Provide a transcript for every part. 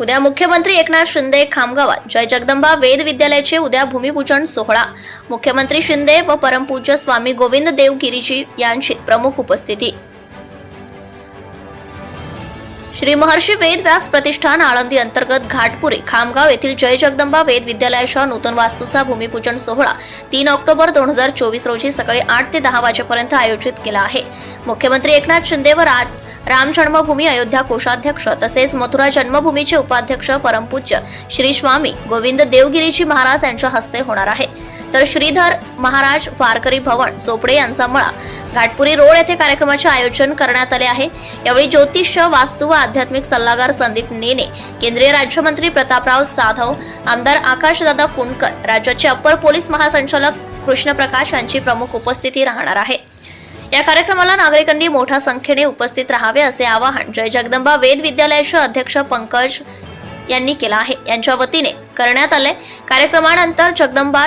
उद्या मुख्यमंत्री एकनाथ शिंदे खामगावात. जय जगदंबा वेद विद्यालयाचे उद्या भूमिपूजन सोहळा. मुख्यमंत्री शिंदे व परमपूज्य स्वामी गोविंद देव गिरीजी यांची प्रमुख उपस्थिती. श्री महर्षी वेद व्यास प्रतिष्ठान आळंदी अंतर्गत घाटपुरी खामगाव येथील जय जगदंबा वेद विद्यालयाच्या नूतन वास्तूचा भूमिपूजन सोहळा तीन ऑक्टोबर दोन हजार चोवीस रोजी सकाळी आठ ते दहा वाजेपर्यंत आयोजित केला आहे. मुख्यमंत्री एकनाथ शिंदे व राज राम जन्मभूमी अयोध्या कोषाध्यक्ष तसेच मथुरा जन्मभूमीचे उपाध्यक्ष परमपूज्य श्री स्वामी गोविंद देवगिरीजी महाराज यांच्या हस्ते होणार आहे. तर श्रीधर महाराज वारकरी भवन चोपडे यांचा मळा घाटपुरी रोड येथे कार्यक्रमाचे आयोजन करण्यात आले आहे. यावेळी ज्योतिष वास्तू व आध्यात्मिक सल्लागार संदीप नेने केंद्रीय राज्यमंत्री प्रतापराव जाधव आमदार आकाशदादा फुंडकर राज्याचे अप्पर पोलीस महासंचालक कृष्णप्रकाश यांची प्रमुख उपस्थिती राहणार आहे. या कार्यक्रमाला नागरिकांनी मोठ्या संख्येने उपस्थित राहावे असे आवाहन जय जगदंबा वेद विद्यालयाचे अध्यक्ष पंकज यांनी केला आहे. यांच्या वतीने करण्यात आले कार्यक्रमानंतर जगदंबा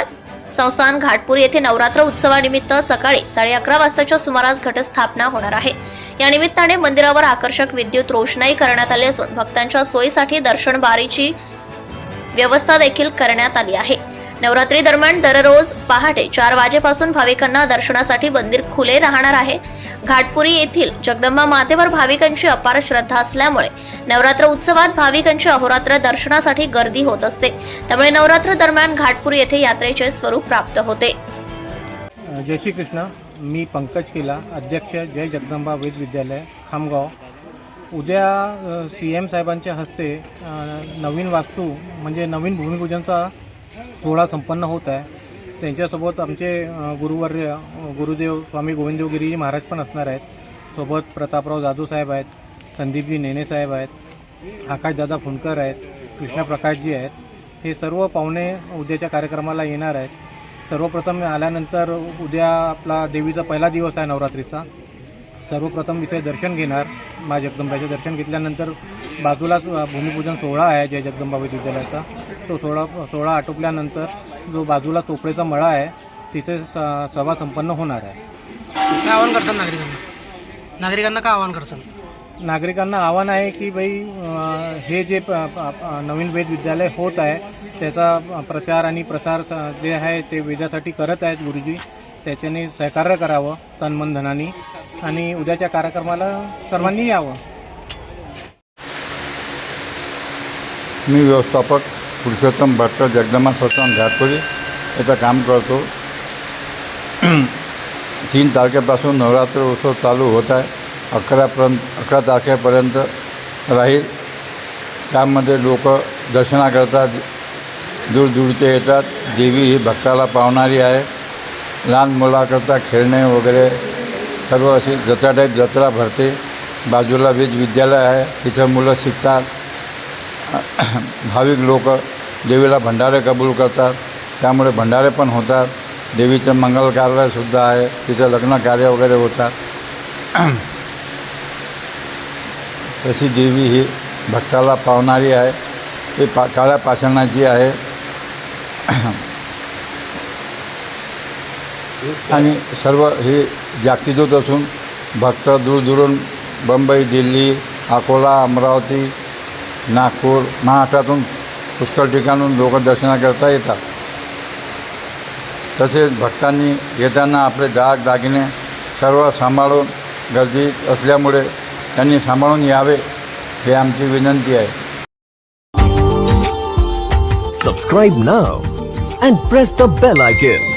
संस्थान घाटपूर येथे नवरात्र उत्सवानिमित्त सकाळी साडे अकरा वाजताच्या सुमारास घटस्थापना होणार आहे. या निमित्ताने मंदिरावर आकर्षक विद्युत रोषणाई करण्यात आली असून भक्तांच्या सोयीसाठी दर्शन बारीची व्यवस्था देखील करण्यात आली आहे. नवरात्री दरम्यान दररोज पहाटे चार वाजेपासून भाविकांना दर्शनासाठी मंदिर खुले राहणार आहे. घाटपुरी येथील जगदंबा मातेवर भाविकांची अपार श्रद्धा असल्यामुळे नवरात्र उत्सवात भाविकांची अहोरात्र दर्शनासाठी गर्दी होत असते. त्यामुळे नवरात्र दरम्यान घाटपुरी येथे यात्रेचे स्वरूप प्राप्त होते. जय श्री कृष्ण मी पंकज किला अध्यक्ष जय जगदंबा वेद विद्यालय खामगाव. उद्या सी एम साहेबांच्या हस्ते नवीन वास्तू म्हणजे नवीन भूमिपूजनचा सोहळा संपन्न होत आहे. त्यांच्यासोबत आमचे गुरुवर्य गुरुदेव स्वामी गोविंददेवगिरीजी महाराज पण असणार आहेत. सोबत प्रतापराव जाधव साहेब आहेत संदीपजी नेने साहेब आहेत आकाशदादा फुंडकर आहेत कृष्णप्रकाशजी आहेत. हे सर्व पाहुणे उद्याच्या कार्यक्रमाला येणार आहेत. सर्वप्रथम आल्यानंतर उद्या आपला देवीचा पहिला दिवस आहे नवरात्रीचा. सर्वप्रथम इथे दर्शन घेणार. मा जगदंबाचे दर्शन घेतल्यानंतर बाजूलाच भूमिपूजन सोहळा आहे जय जगदंबा विद्यालयाचा. तो सोहळा सोहळा आटोपल्यानंतर जो बाजूला चोपडेचा मळा आहे तिथे स- सभा संपन्न होणार आहे. काय आवाहन करसान नागरिकांना? नागरिकांना काय आवाहन करसान? नागरिकांना आव्हान आहे की बाई हे जे प- नवीन वेद विद्यालय होत आहे त्याचा प्रचार आणि प्रसार जे आहे ते वेदासाठी करत आहेत गुरुजी. त्याच्याने सहकार्य करावं तन मन आणि उद्याच्या कार्यक्रमाला सर्वांनी यावं. मी व्यवस्थापक पुरुषोत्तम भट्ट जगदमा संस्थान घाटपुरी इथं काम करतो. तीन तारखेपासून नवरात्र उत्सव चालू होत आहे. अकरापर्यंत अकरा तारखेपर्यंत राहील. त्यामध्ये लोक दर्शनाकरता दूरदूरचे येतात. देवी ही भक्ताला पावणारी आहे. लहान मुलाकरता खेळणे वगैरे सर्व अशी जत्रा टाईप जत्रा भरते. बाजूला वेद विद्यालय आहे तिथं मुलं शिकतात. भाविक लोक देवीला भंडारे कबूल करतात. त्यामुळे भंडारे पण होतात. देवीचं मंगल कार्यसुद्धा आहे. तिथं लग्न कार्य वगैरे होतात. तशी देवी ही भक्ताला पावणारी आहे. ही पा काळ्या पाषाणाची आहे. आणि सर्व हे जागतिकदूत असून भक्त दूरदूरून बंबई दिल्ली अकोला अमरावती नागपूर महाराष्ट्रातून पुष्कळ ठिकाणून लोक दर्शनाकरता येतात तसेच भक्तांनी येताना आपले दाग दागिने सर्व सांभाळून गर्दी असल्यामुळे त्यांनी सांभाळून यावे हे आमची विनंती आहे subscribe now and press the bell icon.